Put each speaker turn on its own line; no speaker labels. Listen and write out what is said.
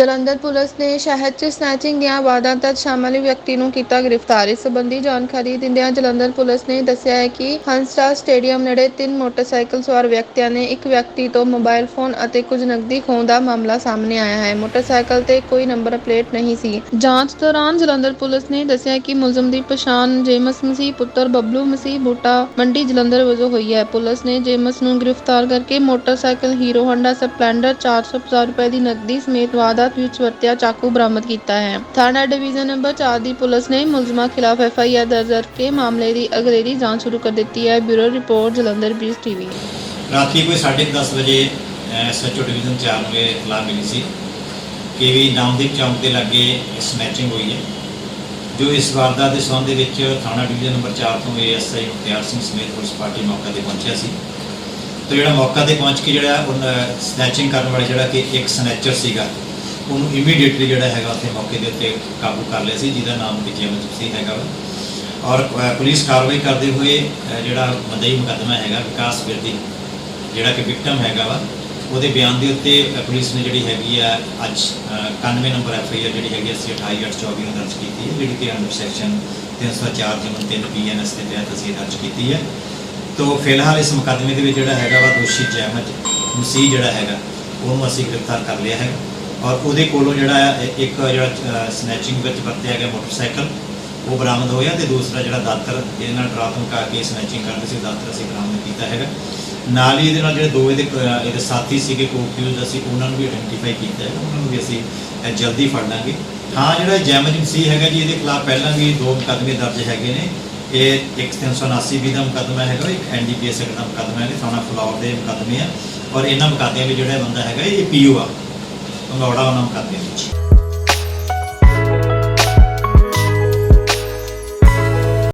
Jalandhar police ਨੇ ਸ਼ਹਿਰ 'ਚ ਸਨੈਚਿੰਗ ਦੀਆਂ ਵਾਰਦਾਤਾਂ 'ਚ ਸ਼ਾਮਲ ਵਿਅਕਤੀ ਨੂੰ ਕੀਤਾ ਗ੍ਰਿਫਤਾਰ। ਇਸ ਸੰਬੰਧੀ ਜਾਣਕਾਰੀ ਦਿੰਦਿਆਂ ਜਲੰਧਰ ਪੁਲਿਸ ਨੇ ਦੱਸਿਆ ਹੈ ਕਿ ਹੰਸਰਾਜ ਸਟੇਡੀਅਮ ਨੇੜੇ ਤਿੰਨ ਮੋਟਰਸਾਈਕਲ ਸਵਾਰ ਵਿਅਕਤੀਆਂ ਨੇ ਇੱਕ ਵਿਅਕਤੀ ਤੋਂ ਮੋਬਾਈਲ ਫੋਨ ਅਤੇ ਕੁਝ ਨਕਦੀ ਖੋਹਣ ਦਾ ਮਾਮਲਾ ਸਾਹਮਣੇ ਆਇਆ ਹੈ। ਮੋਟਰਸਾਈਕਲ ਤੇ ਕੋਈ ਨੰਬਰ ਪਲੇਟ ਨਹੀਂ ਸੀ। ਜਾਂਚ ਦੌਰਾਨ ਜਲੰਧਰ ਪੁਲਿਸ ਨੇ ਦੱਸਿਆ ਕਿ ਮੁਲਜ਼ਮ ਦੀ ਪਛਾਣ ਜੇਮਸ ਮਸੀਹ, ਪੁੱਤਰ ਬੱਬਲੂ ਮਸੀਹ, ਬੂਟਾ ਮੰਡੀ ਜਲੰਧਰ ਵਜੋਂ ਹੋਈ ਹੈ। ਪੁਲਿਸ ਨੇ ਜੇਮਸ ਨੂੰ ਗ੍ਰਿਫਤਾਰ ਕਰਕੇ ਮੋਟਰਸਾਈਕਲ ਹੀਰੋ ਹਾਂਡਾ ਸਪਲੈਂਡਰ 450 ਰੁਪਏ ਦੀ ਨਕਦੀ ਸਮੇਤ ਵਾਰਦਾਤ ਵਿੱਚ ਵਰਤਿਆ ਚਾਕੂ ਬਰਾਮਦ ਕੀਤਾ ਹੈ। ਥਾਣਾ ਡਿਵੀਜ਼ਨ ਨੰਬਰ 4 ਦੀ ਪੁਲਿਸ ਨੇ ਮੁਲਜ਼ਮਾਂ ਖਿਲਾਫ ਐਫ ਆਈ ਆਰ ਦਰਜ ਕਰਕੇ ਮਾਮਲੇ ਦੀ ਅਗਲੇਰੀ ਜਾਂਚ ਸ਼ੁਰੂ ਕਰ ਦਿੱਤੀ ਹੈ। ਬਿਊਰੋ ਰਿਪੋਰਟ, ਜਲੰਧਰ ਬੀਸ ਟੀਵੀ।
ਰਾਤੀ ਕੋਈ 10:30 ਵਜੇ ਐਸਐਚਓ ਡਿਵੀਜ਼ਨ 4 ਨੂੰ ਇਤਲਾਹ ਮਿਲੀ ਸੀ ਕਿ ਵੀ ਨਾਮਦੀਪ ਚੌਂਕ ਦੇ ਲਾਗੇ ਸਨੈਚਿੰਗ ਹੋਈ ਹੈ। ਜੋ ਇਸ ਵਾਰਦਾਤ ਦੇ ਸੰਬੰਧ ਦੇ ਵਿੱਚ ਥਾਣਾ ਡਿਵੀਜ਼ਨ ਨੰਬਰ 4 ਤੋਂ ਏਐਸਆਈ ਮੁਖਤਿਆਰ ਸਿੰਘ ਸਮੇਤ ਪੁਲਿਸ ਪਾਰਟੀ ਮੌਕੇ ਤੇ ਪਹੁੰਚਿਆ ਸੀ। ਤੇ ਜਿਹੜਾ ਮੌਕਾ ਤੇ ਪਹੁੰਚ ਕੇ ਜਿਹੜਾ ਸਨੈਚਿੰਗ ਕਰਨ ਵਾਲਾ ਜਿਹੜਾ ਕਿ ਇੱਕ ਸਨੈਚਰ ਸੀਗਾ ਉਹਨੂੰ ਇਮੀਡੀਏਟਲੀ ਜਿਹੜਾ ਹੈਗਾ ਉੱਥੇ ਮੌਕੇ ਦੇ ਉੱਤੇ ਕਾਬੂ ਕਰ ਲਿਆ ਸੀ ਜਿਹਦਾ ਨਾਮ ਕਿ ਜੇਮਸ ਸੀ ਹੈਗਾ ਵਾ। ਔਰ ਪੁਲਿਸ ਕਾਰਵਾਈ ਕਰਦੇ ਹੋਏ ਜਿਹੜਾ ਮਦਈ ਮੁਕੱਦਮਾ ਹੈਗਾ ਵਿਕਾਸ ਵਿਰਦੀ ਜਿਹੜਾ ਕਿ ਵਿਕਟਮ ਹੈਗਾ ਵਾ ਉਹਦੇ ਬਿਆਨ ਦੇ ਉੱਤੇ ਪੁਲਿਸ ਨੇ ਜਿਹੜੀ ਹੈਗੀ ਆ ਅੱਜ ਅ, 91 ਨੰਬਰ ਐਫ ਆਈ ਆਰ ਜਿਹੜੀ ਹੈਗੀ ਅਸੀਂ 28824 ਨੂੰ ਦਰਜ ਕੀਤੀ ਹੈ ਜਿਹੜੀ ਕਿ ਅੰਡਰ ਸੈਕਸ਼ਨ 304 ਜਮਨ 3 ਬੀਐਨਐਸ ਦੇ ਤਹਿਤ ਅਸੀਂ ਦਰਜ ਕੀਤੀ ਹੈ। ਤੋ ਫਿਲਹਾਲ ਇਸ ਮੁਕੱਦਮੇ ਦੇ ਵਿੱਚ ਜਿਹੜਾ ਹੈਗਾ ਵਾ ਦੋਸ਼ੀ ਜੈਮਜ ਮਸੀਹ ਜਿਹੜਾ ਹੈਗਾ ਉਹਨੂੰ ਅਸੀਂ ਗ੍ਰਿਫਤਾਰ ਕਰ ਲਿਆ ਹੈ। ਔਰ ਉਹਦੇ ਕੋਲੋਂ ਜਿਹੜਾ ਇੱਕ ਜਿਹੜਾ ਸਨੈਚਿੰਗ ਵਿੱਚ ਵਰਤਿਆ ਗਿਆ ਮੋਟਰਸਾਈਕਲ, ਉਹ ਬਰਾਮਦ ਹੋਇਆ ਤੇ ਦੂਸਰਾ ਜਿਹੜਾ ਦਾਤਰ, ਇਹਦੇ ਨਾਲ ਡਰਾ ਧਮਕਾ ਕੇ ਸਨੈਚਿੰਗ ਕਰਦੇ ਸੀ, ਦਾਤਰ ਅਸੀਂ ਬਰਾਮਦ ਕੀਤਾ ਹੈਗਾ। ਨਾਲ ਹੀ ਇਹਦੇ ਨਾਲ ਜਿਹੜੇ ਦੋ ਇਹਦੇ ਇਹਦੇ ਸਾਥੀ ਸੀਗੇ ਕੋਕਿਊਜ਼ ਅਸੀਂ ਉਹਨਾਂ ਨੂੰ ਵੀ ਆਇਡੈਂਟੀਫਾਈ ਕੀਤਾ ਹੈ ਉਹਨਾਂ ਨੂੰ ਵੀ ਅਸੀਂ ਜਲਦੀ ਫੜ ਲਾਂਗੇ। ਹਾਂ, ਜਿਹੜਾ ਜੈਮਜ ਸੀ ਹੈਗਾ ਜੀ, ਇਹਦੇ ਖਿਲਾਫ ਪਹਿਲਾਂ ਵੀ ਦੋ ਮੁਕੱਦਮੇ ਦਰਜ ਹੈਗੇ ਨੇ। ਇਹ ਇੱਕ 379 ਵੀ ਦਾ ਮੁਕੱਦਮਾ ਹੈਗਾ, ਇੱਕ ਐਨਡੀਪੀਐਸ ਦਾ ਮੁਕੱਦਮਾ ਹੈ ਥਾਣਾ ਫਲੌਰ ਦੇ ਮੁਕੱਦਮੇ ਆ। ਔਰ ਇਹਨਾਂ ਮੁਕੱਦਮਿਆਂ ਵਿੱਚ ਜਿਹੜਾ ਬੰਦਾ ਹੈਗਾ, ਇਹ ਪੀਓ ਆ। ਭੰਗੌੜਾ ਉਹਨਾਂ ਮੁਕੱਦਮੇ ਵਿੱਚ